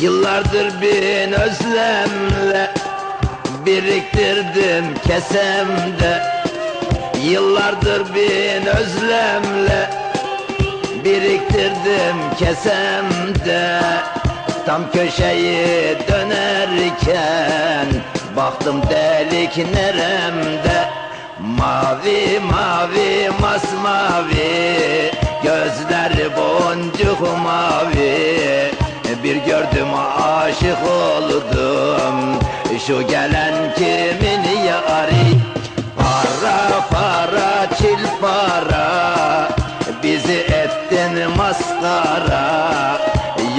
Yıllardır bin özlemle Biriktirdim kesemde. Yıllardır bin özlemle Biriktirdim kesemde. Tam köşeyi dönerken Baktım delik neremde. Mavi mavi masmavi Gözler boncuk mavi gördüm aşık oldum. Şu gelen kimin yari? Para para çil para. Bizi ettin maskara.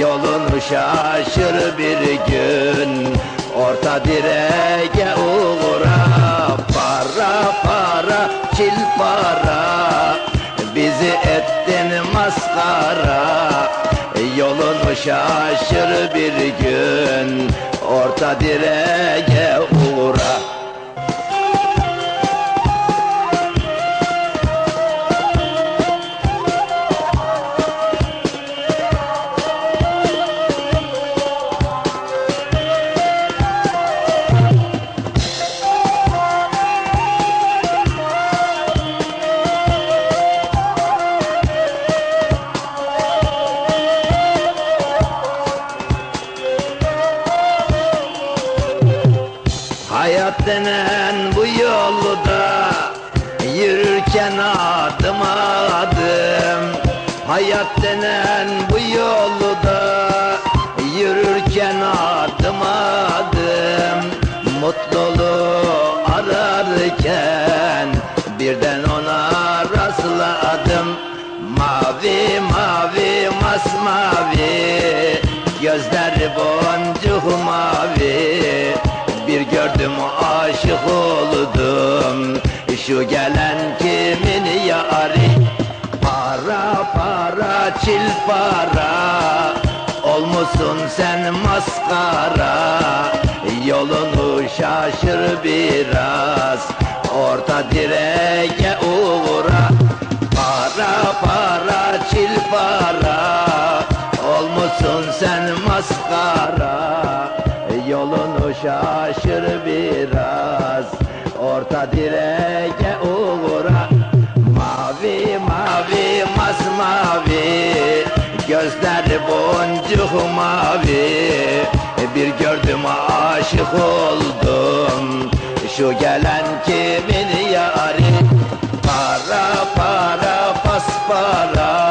Yolunu şaşır bir gün. Orta direğe uğra. Para para çil para maskara Yolunu şaşır bir gün. Orta direğe Hayat denen bu yolda Yürürken adım adım. Hayat denen bu yolda Yürürken adım adım. Mutluluğu ararken Birden ona rastladım. Mavi mavi masmavi Gözler boncuk mavi bir gördüm aşık oldum. Şu gelen kimin yari? Para para çil para. Olmuşsun sen maskara. Yolunu şaşır biraz. Orta direğe uğra. Para para çil para. Olmuşsun sen maskara. Yolunu şaşır biraz. Orta direğe uğra. Mavi mavi masmavi. Gözleri boncuk mavi. E, bir gördüm aşık oldum. Şu gelen kimin yari? Para para paspara.